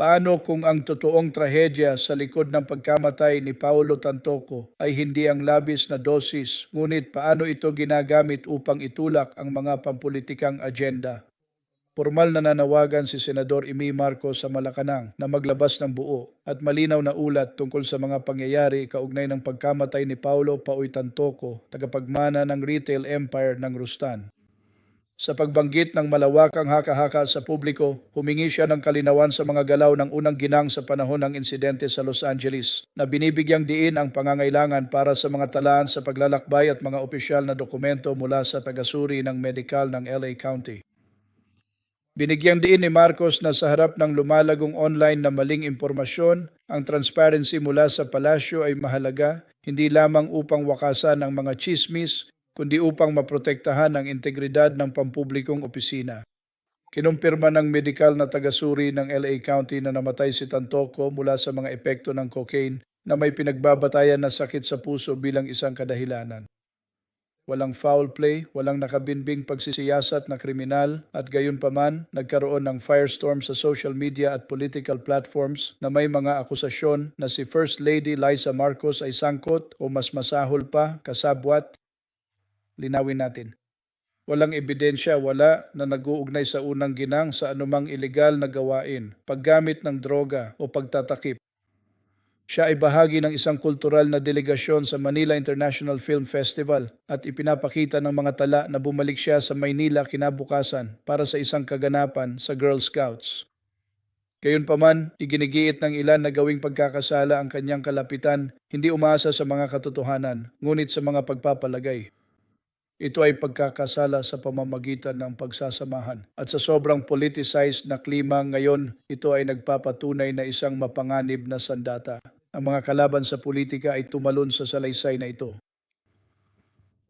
Paano kung ang totoong trahedya sa likod ng pagkamatay ni Paulo Tantoco ay hindi ang labis na dosis, ngunit paano ito ginagamit upang itulak ang mga pampulitikang agenda? Formal na nanawagan si Senador Imi Marcos sa Malacanang na maglabas ng buo at malinaw na ulat tungkol sa mga pangyayari kaugnay ng pagkamatay ni Paulo Pauy Tantoco, tagapagmana ng retail empire ng Rustan. Sa pagbanggit ng malawakang haka-haka sa publiko, humingi siya ng kalinawan sa mga galaw ng unang ginang sa panahon ng insidente sa Los Angeles na binibigyang diin ang pangangailangan para sa mga talaan sa paglalakbay at mga opisyal na dokumento mula sa tagasuri ng medikal ng LA County. Binigyang diin ni Marcos na sa harap ng lumalagong online na maling impormasyon, ang transparency mula sa palasyo ay mahalaga hindi lamang upang wakasan ang mga chismis, kundi upang maprotektahan ang integridad ng pampublikong opisina. Kinumpirma ng medikal na tagasuri ng LA County na namatay si Tantoco mula sa mga epekto ng cocaine na may pinagbabatayan na sakit sa puso bilang isang kadahilanan. Walang foul play, walang nakabinbing pagsisiyasat na kriminal at gayon paman nagkaroon ng firestorm sa social media at political platforms na may mga akusasyon na si First Lady Liza Marcos ay sangkot o mas masahol pa kasabwat linawin natin. Walang ebidensya, wala na nag-uugnay sa unang ginang sa anumang ilegal na gawain, paggamit ng droga o pagtatakip. Siya ay bahagi ng isang kultural na delegasyon sa Manila International Film Festival at ipinapakita ng mga tala na bumalik siya sa Maynila kinabukasan para sa isang kaganapan sa Girl Scouts. Gayunpaman, iginigiit ng ilan na gawing pagkakasala ang kanyang kalapitan, hindi umaasa sa mga katotohanan, ngunit sa mga pagpapalagay. Ito ay pagkakasala sa pamamagitan ng pagsasamahan. At sa sobrang politicized na klima ngayon, ito ay nagpapatunay na isang mapanganib na sandata. Ang mga kalaban sa politika ay tumalon sa salaysay na ito.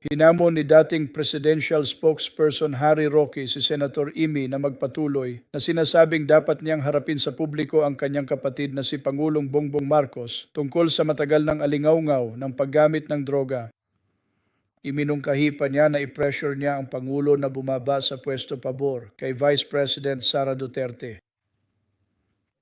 Hinamon ni dating presidential spokesperson Harry Roque si Senator Imi na magpatuloy na sinasabing dapat niyang harapin sa publiko ang kanyang kapatid na si Pangulong Bongbong Marcos tungkol sa matagal ng alingaw-ngaw ng paggamit ng droga Iminungkahi pa niya na i-pressure niya ang Pangulo na bumaba sa pwesto pabor kay Vice President Sara Duterte.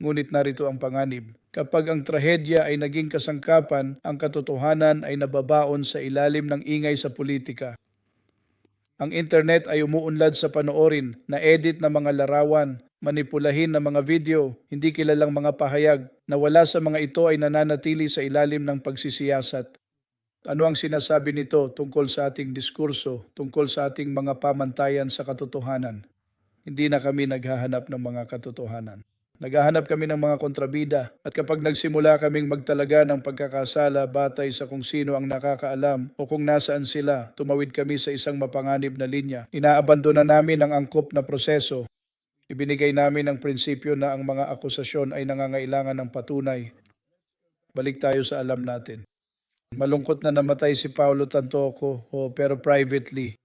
Ngunit narito ang panganib. Kapag ang trahedya ay naging kasangkapan, ang katotohanan ay nababaon sa ilalim ng ingay sa politika. Ang internet ay umuunlad sa panoorin na edit na mga larawan, manipulahin na mga video, hindi kilalang mga pahayag na wala sa mga ito ay nananatili sa ilalim ng pagsisiyasat. Ano ang sinasabi nito tungkol sa ating diskurso, tungkol sa ating mga pamantayan sa katotohanan? Hindi na kami naghahanap ng mga katotohanan. Naghahanap kami ng mga kontrabida at kapag nagsimula kaming magtalaga ng pagkakasala batay sa kung sino ang nakakaalam o kung nasaan sila, tumawid kami sa isang mapanganib na linya. Inaabandona namin ang angkop na proseso. Ibinigay namin ang prinsipyo na ang mga akusasyon ay nangangailangan ng patunay. Balik tayo sa alam natin. Malungkot na namatay si Paulo Tantoco o pero privately.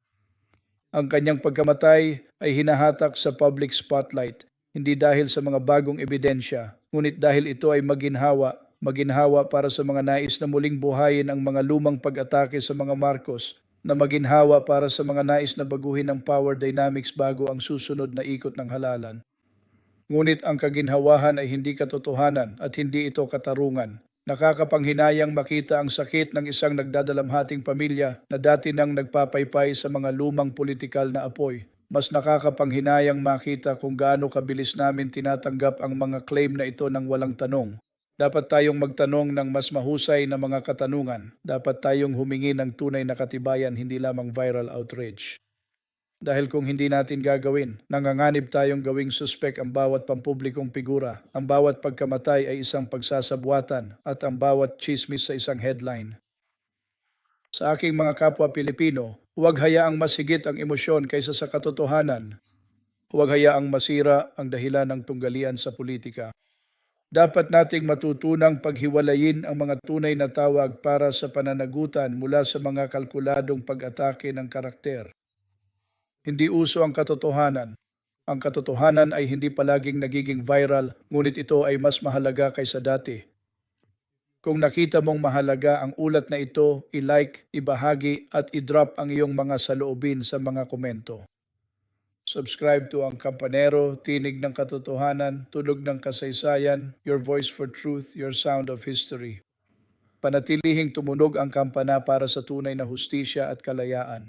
Ang kanyang pagkamatay ay hinahatak sa public spotlight, hindi dahil sa mga bagong ebidensya, ngunit dahil ito ay maginhawa, maginhawa para sa mga nais na muling buhayin ang mga lumang pag-atake sa mga Marcos, na maginhawa para sa mga nais na baguhin ang power dynamics bago ang susunod na ikot ng halalan. Ngunit ang kaginhawahan ay hindi katotohanan at hindi ito katarungan. Nakakapanghinayang makita ang sakit ng isang nagdadalamhating pamilya na dati nang nagpapaypay sa mga lumang politikal na apoy. Mas nakakapanghinayang makita kung gaano kabilis namin tinatanggap ang mga claim na ito ng walang tanong. Dapat tayong magtanong ng mas mahusay na mga katanungan. Dapat tayong humingi ng tunay na katibayan, hindi lamang viral outrage. Dahil kung hindi natin gagawin, nanganganib tayong gawing suspek ang bawat pampublikong figura, ang bawat pagkamatay ay isang pagsasabwatan at ang bawat chismis sa isang headline. Sa aking mga kapwa Pilipino, huwag hayaang masigit ang emosyon kaysa sa katotohanan. Huwag hayaang masira ang dahilan ng tunggalian sa politika. Dapat nating matutunang paghiwalayin ang mga tunay na tawag para sa pananagutan mula sa mga kalkuladong pag-atake ng karakter. Hindi uso ang katotohanan. Ang katotohanan ay hindi palaging nagiging viral, ngunit ito ay mas mahalaga kaysa dati. Kung nakita mong mahalaga ang ulat na ito, i-like, ibahagi at i-drop ang iyong mga saloobin sa mga komento. Subscribe to Ang Kampanero, Tinig ng Katotohanan, Tulog ng Kasaysayan, Your Voice for Truth, Your Sound of History. Panatilihing tumunog ang kampana para sa tunay na hustisya at kalayaan.